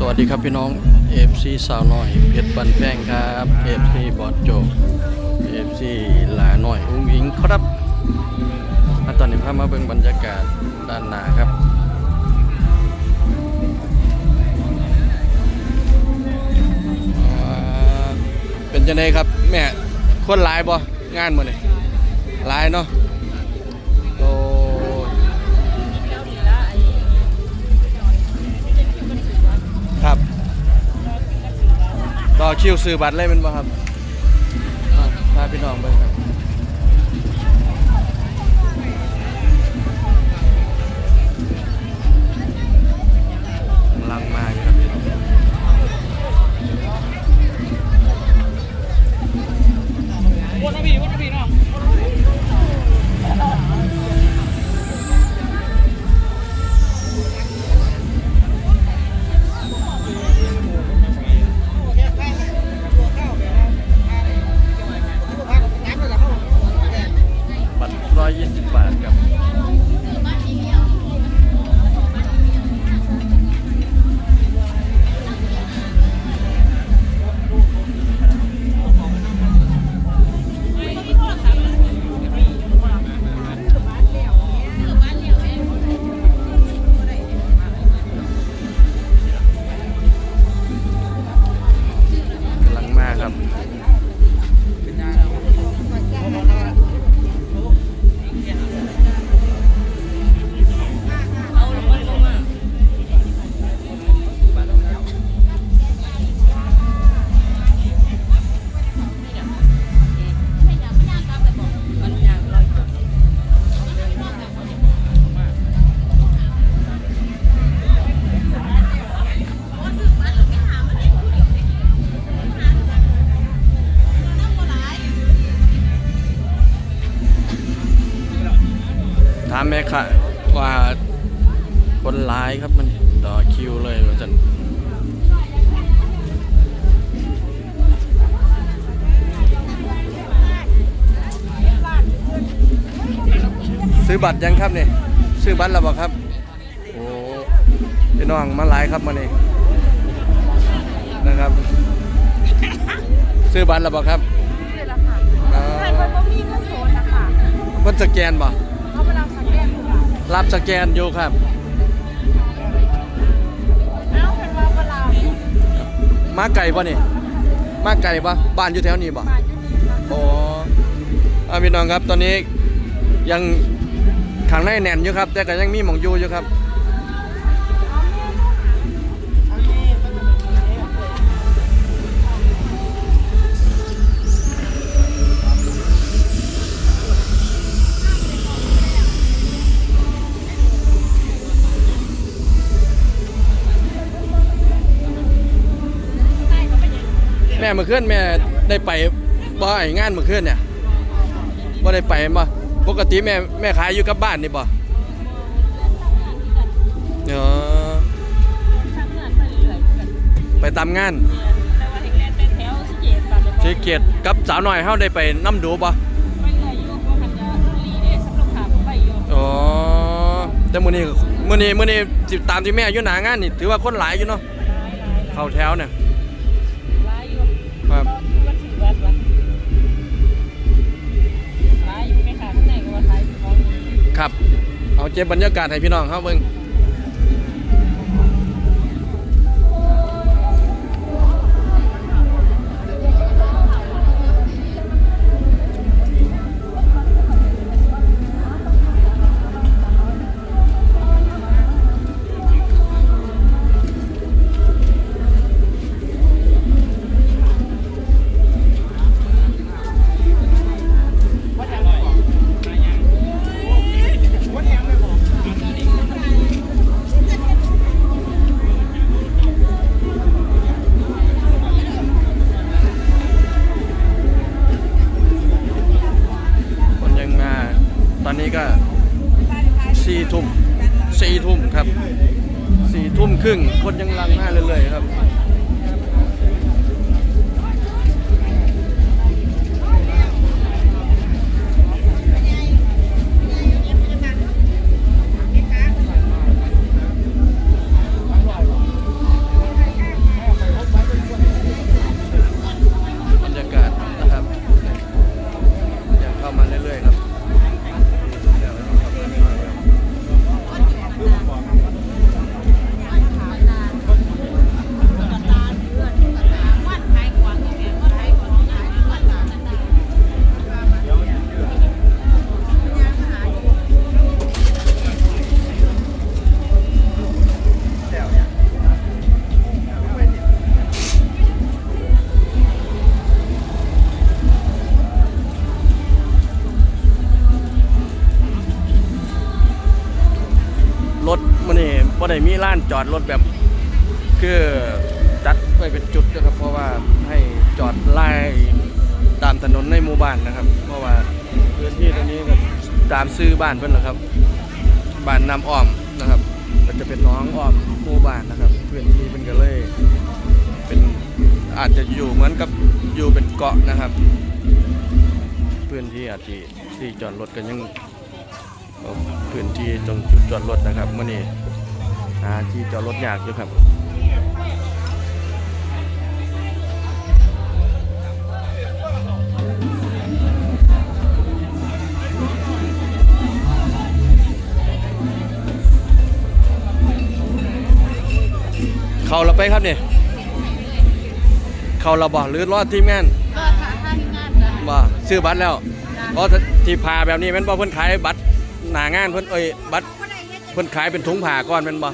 สวัสดีครับพี่น้อง FC สาวน้อยเพชรบันแพงครับ FC บอดโจ FC หลาหน่อยอุ้งอิงครับตอนนี้พามาเบิ่งบรรยากาศด้านหน้าครับเป็นจังไดครับ แม่คนหลายบ่งานมื้อนี้หลายเนาะ คิวซื้อบัตรเลยแมันบ่ครับอ่าพาพี่น้องเบิ่งครับามแม่ค่ะว่าคนร้ายครับมันต่อคิวเลยว่าจันซื้อบัตรยังครับเนี่ยซื้อบัตรแล้วบอกครับ โอ้พี่น้องมาหลายครับมาเนี่นะครับ ซื้อบัตรแล้วบอกครับคือละค่ะอ่าใครเพิ่นบ่มีเงินโสดนะคะเพิ่นสแกนบ่ เขาไปรับสแกนถูกป่ะรับสแกนอยู่ครับ เอ้าเป็นว่าเวลามาไก่ป่ะนี่ มาไก่ป่ะบ้านอยู่แถวนี้ป่ะมาอยู่นี่ค่ะโอ้อาพี่น้องครับตอนนี้ยังขังในแน่นอยู่ครับ แต่ก็ยังมีหมองอยู่อยู่ครับ แม่เมื่อคืนแม่ได้ไปบ่ไอ้งานเมื่อคืนเนี่ยบ่ได้ไปบ่ปกติแม่แม่ขายอยู่กับบ้านนี่บ่เนาะทำงานไปเรื่อยๆกันไปตามงานแต่ว่าเด็กแรกเป็นแถวสเกียรติปากสีเกียรติกับสาวน้อยเฮาได้ไปนํดูบ่ไปเรื่อยอยู่เพราะมันจะรีได้สำหรับขาไปอยู่อ๋อแต่มื้อนี้มื้อนี้มื้อนี้สิตามที่แม่อยู่หน้างานนี่ถือว่าคนหลายอยู่เนาะหลายหลายเข้าแถวเนี่ย เก็บบรรยากาศให้พี่น้องเฮาเบิ่ง นี้ก็สี่ทุ่มสี่ทุ่มครับสี่ทุ่มครึ่งคนยังลังหน้าเรื่อยๆครับ รถเมื่อใดมีลานจอดรถแบบ คือจัดไว้เป็นจุดนะครับ เพราะว่าให้จอดไล่ตามถนนในหมู่บ้านนะครับ เพราะว่าพื้นที่ตรงนี้ก็ตามซื้อบ้านเพิ่นนะครับ บ้านน้ำอ้อมนะครับก็จะเป็นน้องอ้อมหมู่บ้านนะครับพื้นที่เป็นก็เลยเป็นอาจจะอยู่เหมือนกับอยู่เป็นเกาะนะครับ พื้นที่อาจจะที่จอดรถก็ยัง พื้นที่ตรงจุดจอดรถนะครับมื่อนี้หาที่จอดรถยากอยู่ครับเขาเราไปครับเนี่ยเขาเราบอกหรือรอดทีมงานก็ถ้าถ้าที่งานจะบ่ซื้อบัตรแล้วเพราะที่พาแบบนี้แม่นบ่เพิ่นขายบัตร หน้างานเพิ่นเอ้ยบัตรเพิ่นขายเป็นถุงผ้าก่อนแม่นบ่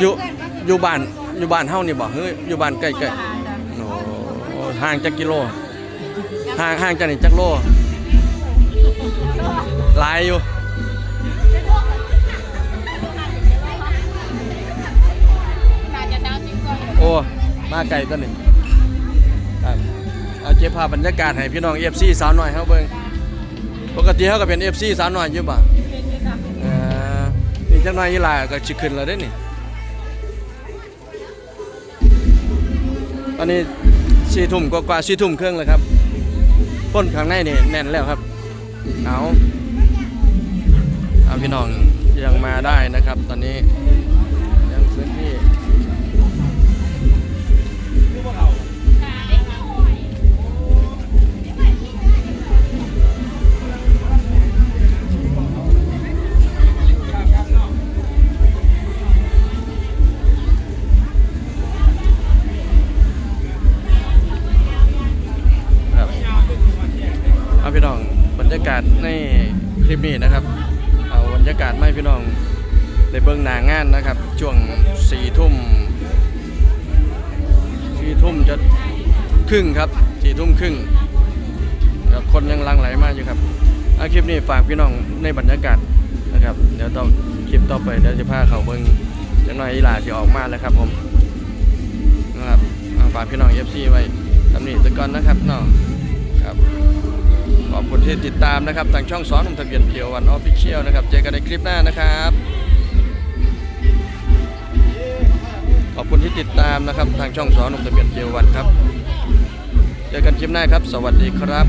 อยู่อยู่บ้านอยู่บ้านเฮานี่บ่เฮ้ยอยู่บ้านใกล้ๆโอ้ห่างจักกิโลห่างห่างจากนี่จักโลหลายอยู่น่าจะดาวจิ้มก่อนโอ้มาไกลตัวนี้ครับ เก็บภาพบรรยากาศให้พี่น้อง FC สาวหน่อยเฮาเบิ่งปกติเฮาก็เป็น FC สาวหน่อยอยู่บ่เออนี่จังหน่อยอีหลาก็สิขึ้นแล้วเด้นี่ตอนนี้4ทุ่มกว่าๆ4ทุ่มครึ่งแล้วครับพ้นข้างในนี่แน่นแล้วครับเอาเอาพี่น้องยังมาได้นะครับ ตอนนี้ากาศในคลิปนี้นะครับ เอาบรรยากาศไม่พี่น้องในเบื้องหน้างานนะครับ ช่วงสี่ทุ่มสี่ทุ่มจะครึ่งครับสี่ทุ่มครึ่งครับคนยังลังไหลมากอยู่ครับอาคลิปนี้ฝากพี่น้องในบรรยากาศนะครับ เดี๋ยวต้องคลิปต่อไปเดี๋ยวจะพาเขาเบิ้งจังหน่อยอีหลาที่ออกมาแล้วครับผมนะครับฝากพี่น้องเอฟซีไว้ตำหนิตะกอนนะครับเนาะครับ ที่ติดตามนะครับทางช่องสอนหนุ่มทะเบียนเขียววันออฟฟิเชียลนะครับ เจอกันในคลิปหน้านะครับ ขอบคุณที่ติดตามนะครับทางช่องสอนหนุ่มทะเบียนเขียววันครับ เจอกันคลิปหน้าครับ สวัสดีครับ